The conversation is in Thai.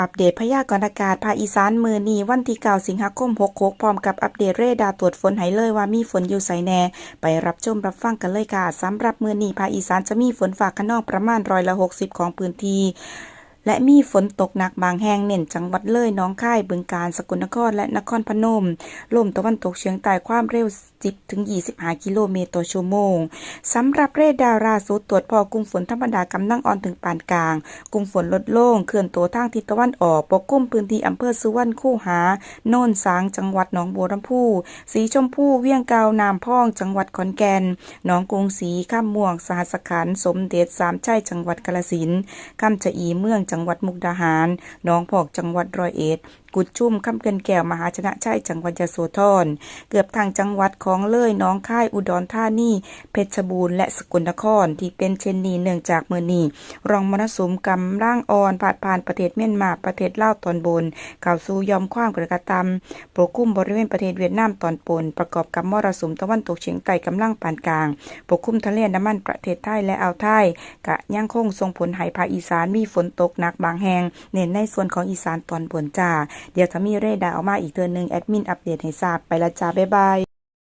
อัปเดตพยากรณ์อากาศภาคอีสานมือนีวันที่9สิงหาคม66พร้อมกับอัปเดตเรดาร์ตรวจฝนให้เลยว่ามีฝนอยู่ใสแน่ ไปรับชมรับฟังกันเลยค่ะสำหรับมือนีภาคอีสานจะมีฝนฟ้าขนองประมาณร้อยละ60 ของพื้นที่ และมีฝนตกหนักบางแห่งเน้นจังหวัดเลยน้องค่ายบึงกาฬสกลนครและนครพนม ลมตะวันตกเฉียงใต้ความเร็ว 10ถึง25 กิโลเมตรต่อชั่วโมงสำหรับเรดาร์ล่าสุดตรวจพอกลุ่มฝนธรรมดากำลังอ่อนถึงปานกลาง กลุ่มฝนลดลงเคลื่อนตัวทางทิศตะวันออกปกคลุมพื้นที่อำเภอสุวรรณคูหา โน่นสางจังหวัดหนองบัวลำพู สีชมพูเวียงเกาวน้ำพองจังหวัดขอนแก่นหนองกรุงศรีข้ามม่วงสหัสขันสมเด็จสามชัยจังหวัดกาฬสินธุ์คำชะอีเมืองจัังหวัดมุกดาหาร หนองพอกจังหวัดร้อยเอ็ด กุดชุ่มคำเกินแก้วมหาชนะชัยจังหวัดยโสธรเกือบทางจังหวัดของเลยน้องค่ายอุดรธานีเพชรบูรณ์และสกลนครที่เป็นเช่นนี้เนื่องจากเมื่อนี้รองมรสุมกำร่างอ่อนผ่านผ่านประเทศเมียนมาประเทศลาวตอนบนเข้าสู่ยอมความกระกระตำปกคลุมบริเวณประเทศเวียดนามตอนบนประกอบกับมรสุมตะวันตกเฉียงใต้กำลังปานกลางปกคลุมทะเลน้ำมันประเทศไทยและอ่าวไทยกะยังคงส่งผลให้ภาคอีสานมีฝนตกหนักบางแห่งเน้นในส่วนของอีสานตอนบนจ้าเดี๋ยวถ้ามีเรดาออกมาอีกเทือนหนึ่งแอดมินอัปเดตให้ทราบไปละจ้าบ๊ายบาย